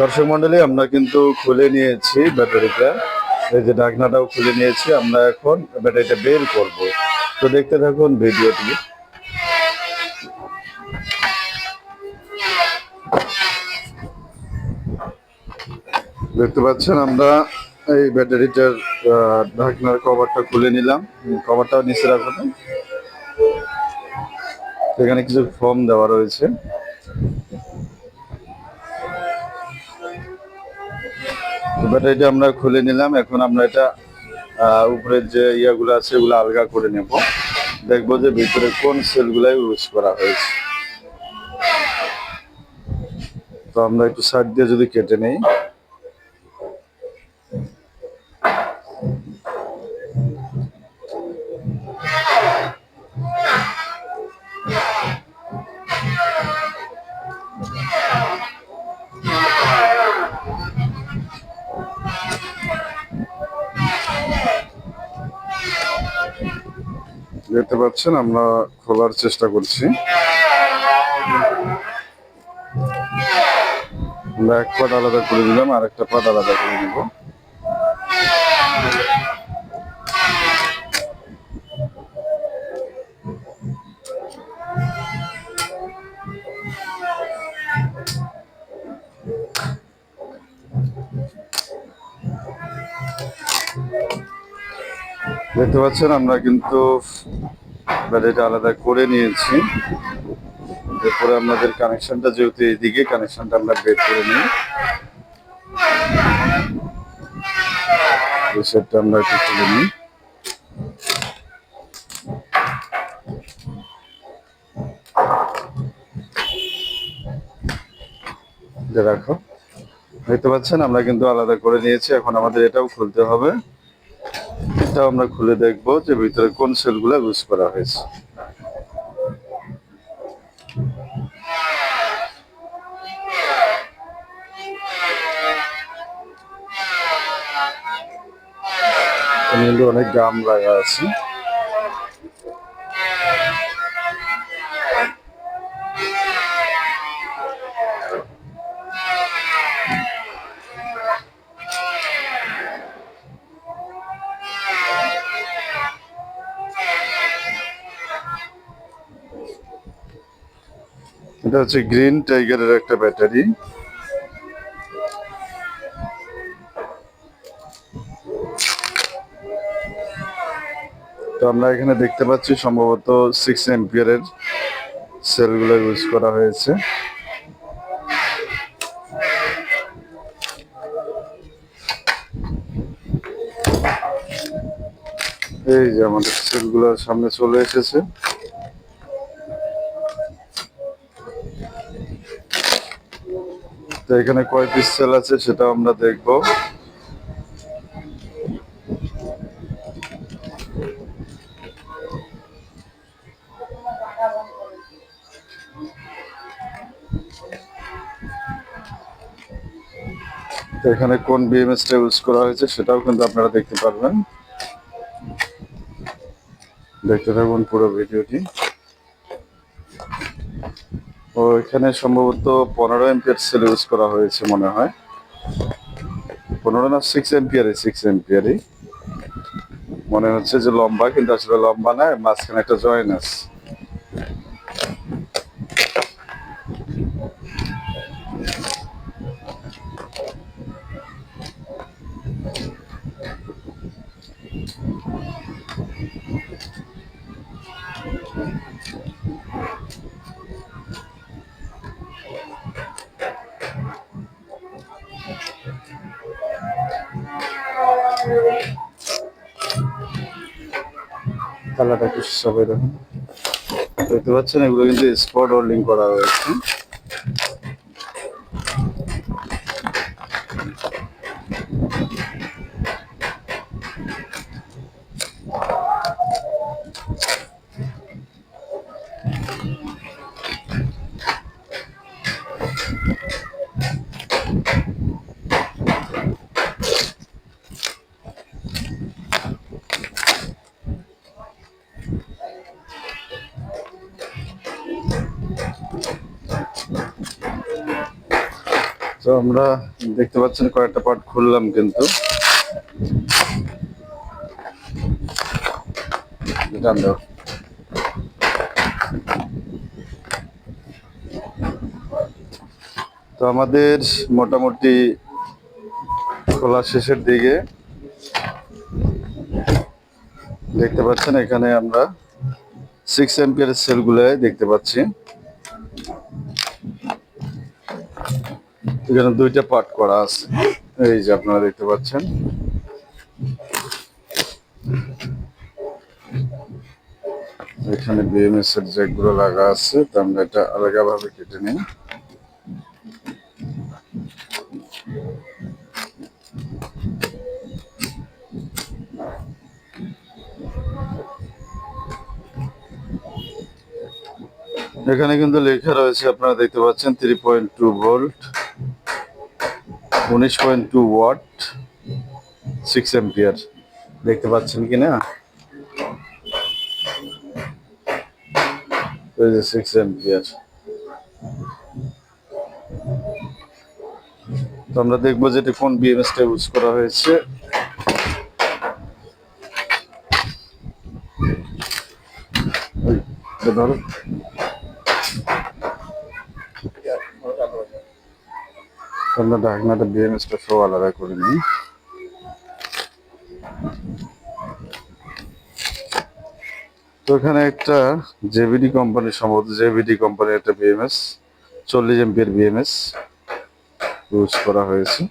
দর্শক মন্ডলী, আমরা কিন্তু খুলে নিয়েছি ব্যাটারিটা। এই যে ঢাকনাটাও খুলে নিয়েছি, আমরা এখন ব্যাটারিটা বের করব। তো দেখতে থাকুন ভিডিওটি। দেখতে পাচ্ছেন আমরা এই ব্যাটারিটার ঢাকনার কভারটা খুলে নিলাম। কভারটাও নিচে রাখুন। এখানে কিছু ফর্ম দেওয়া রয়েছে। ব্যাটারিটা আমরা খুলে নিলাম। এখন আমরা এটা উপরের যে ইয়াগুলো আছে, এগুলো আলগা করে নেব। দেখব যে ভিতরে কোন সেলগুলো ইউজ করা হয়েছে। তো আমরা একটু সাইড দিয়ে যদি কেটে নেই। দেখতে পাচ্ছেন, আমরা খোলার চেষ্টা করছি। আমরা এক পাট আলাদা করে দিলাম আর একটা পাট আলাদা করে নিব দেখতে পাচ্ছেন, আমরা কিন্তু ব্যাটারিটা আলাদা করে নিয়েছি। এরপরে আমাদের কানেকশনটা যেহেতু এইদিকে, কানেকশনটা আমরা বের করে নিই। আমরা একটু খুলে নিই। এটা রাখো। দেখতে পাচ্ছেন, আমরা কিন্তু আলাদা করে নিয়েছি। এখন আমাদের এটাও খুলতে হবে। এটাও আমরা খুলে দেখব যে ভিতরে কোন সেলগুলো ইউজ করা হয়েছে। অনেক গাম লাগা আছে। এটা হচ্ছে গ্রিন টাইগারের একটা ব্যাটারি। তো আমরা এখানে দেখতে পাচ্ছি সম্ভবত সিক্স এম্পিয়ারের সেলগুলো ইউজ করা হয়েছে। এই যে আমাদের সেলগুলো সামনে চলে এসেছে। তো এখানে কয় পিস সেল আছে সেটাও আমরা দেখব। এখানে কোন বিএমএসটা ইউজ করা হয়েছে সেটাও কিন্তু আপনারা দেখতে পারবেন। দেখতে থাকুন পুরো ভিডিওটি। ও এখানে সম্ভবত পনেরো এম্পিয়ার সেল ইউজ করা হয়েছে মনে হয়। পনেরো না সিক্স এমপিয়ারে সিক্স এমপিয়ারে মনে হচ্ছে যে লম্বা, কিন্তু আসলে লম্বা না মাঝখানে একটা জয়েন আছে। কালারটা একটু সবাই দেখুন। দেখতে পাচ্ছেন এগুলো কিন্তু স্পট হোল্ডিং করা রয়েছে আমরা দেখতে পাচ্ছেন কয়েকটা পার্ট খুললাম কিন্তু। তো আমাদের মোটামুটি খোলা শেষের দিকে দেখতে পাচ্ছেন এখানে আমরা সিক্স এম্পিয়ার সেলগুলো দেখতে পাচ্ছি। এখানে দুইটা পার্ট করা আছে। এই যে আপনারা দেখতে পাচ্ছেন। এখানে বিএমএস এর জ্যাকগুলো লাগা আছে, তো আমরা এটা আলাদাভাবে কেটে নিই। এখানে কিন্তু লেখা রয়েছে, আপনারা দেখতে পাচ্ছেন থ্রি পয়েন্ট টু ভোল্ট উনিশ point two watt six ampere দেখতে পাচ্ছেন কি না? সিক্স এম্পিয়ার তো আমরা দেখব যে এটা কোন বিএমএস টা ইউজ করা হয়েছে। ধরো। আমরা ঢাকনাটা বিএমএস টা সব আলাদা করে নিই তো এখানে একটা জেভিডি কোম্পানির সম্ভবত জেভিডি কোম্পানির একটা বিএমএস চল্লিশ এমপির বিএমএস ইউজ করা হয়েছে।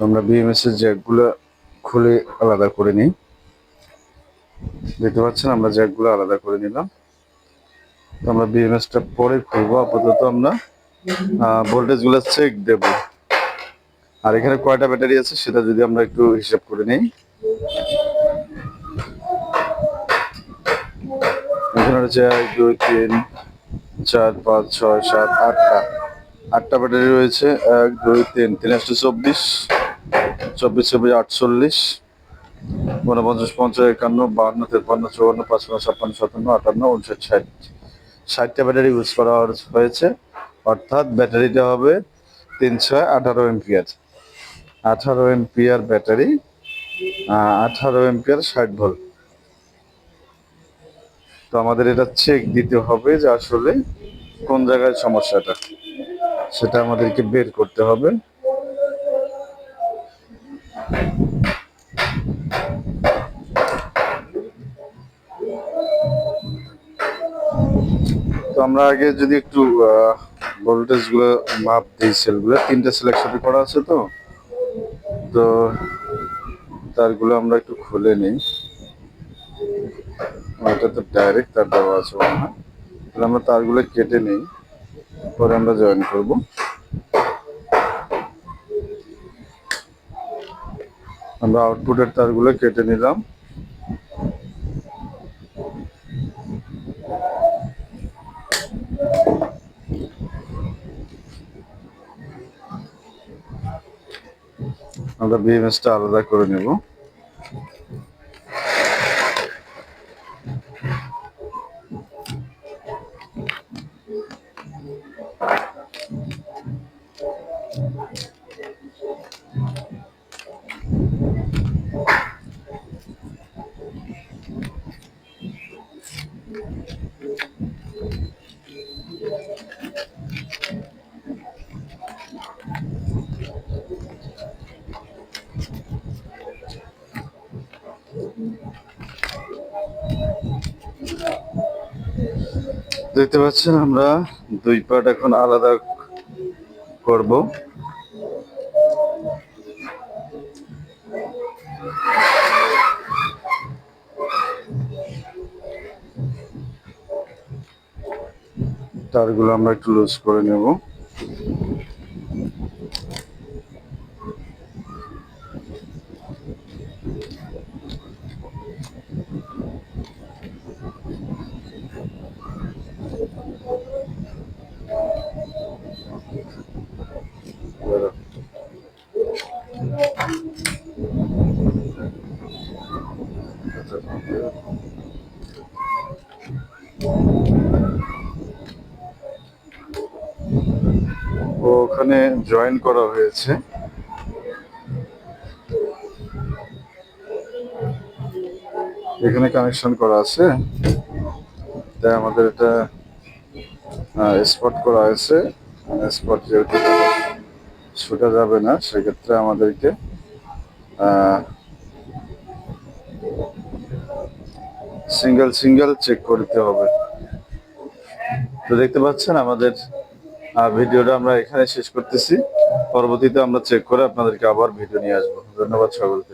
আমরা বিএমএস এর জ্যাকগুলো খুলে আলাদা করে নিই। দেখতে পাচ্ছেন, আমরা জ্যাকগুলো আলাদা করে নিলাম। তো আমরা বিএমএসটা পরে খুলবো, আপাতত আমরা। ভোল্টেজগুলো চেক দেব। আর এখানে কয়টা ব্যাটারি আছে সেটা যদি আমরা একটু হিসাব করে নিই। এক, দুই, তিন, চার, পাঁচ, ছয়, সাত, আটটা। আটটা ব্যাটারি রয়েছে, এক, দুই, তিন তিন চব্বিশ। চব্বিশ চব্বিশ আটচল্লিশ, ঊনপঞ্চাশ, পঞ্চাশ, একান্ন, বাহান্ন তেপান্ন চুয়ান্ন, পাঁচপান্ন, ছাপ্পান্ন, সাতান্ন, আটান্ন উনষাট ষাট। ষাটটা ব্যাটারি ইউজ করা হয়েছে অর্থাৎ ব্যাটারিটা হবে তিনশো আঠারো এমপিয়ার। আঠারো এমপিয়ার ব্যাটারি আঠারো এমপিয়ার ষাট ভোল্ট। তো আমাদের এটা চেক দিতে হবে যে আসলে কোন জায়গায় সমস্যাটা। সেটা আমাদেরকে বের করতে হবে। তো আমরা আগে যদি একটু ভোল্টেজগুলো মাপ দিই সেলগুলো তিনটে সিলেকশন করা আছে তো? তো তারগুলো আমরা একটু খুলে নিই। এটা তো ডাইরেক্ট তার দেওয়া আছে মনে হয়। আমরা তারগুলো কেটে নিই, পরে আমরা জয়েন করব। আমরা আউটপুটের তারগুলো কেটে নিলাম। আমরা বিএমএসটা আলাদা করে নেব। দেখতে পাচ্ছেন আমরা দুই পার্ট এখন আলাদা করব। তারগুলো আমরা একটু লুজ করে নেব Thank you. জয়েন করা হয়েছে। এখানে কানেকশন করা আছে। তাই আমাদের এটা স্পট করা হয়েছে। স্পট যেহেতু ছুটা যাবে না, সেক্ষেত্রে আমাদেরকে সিঙ্গেল সিঙ্গেল চেক করতে হবে। তো দেখতে পাচ্ছেন আমাদের ভিডিওটা আমরা এখানে শেষ করতেছি। পরবর্তীতে আমরা চেক করে আপনাদেরকে আবার ভিডিও নিয়ে আসব। ধন্যবাদ সকলকে।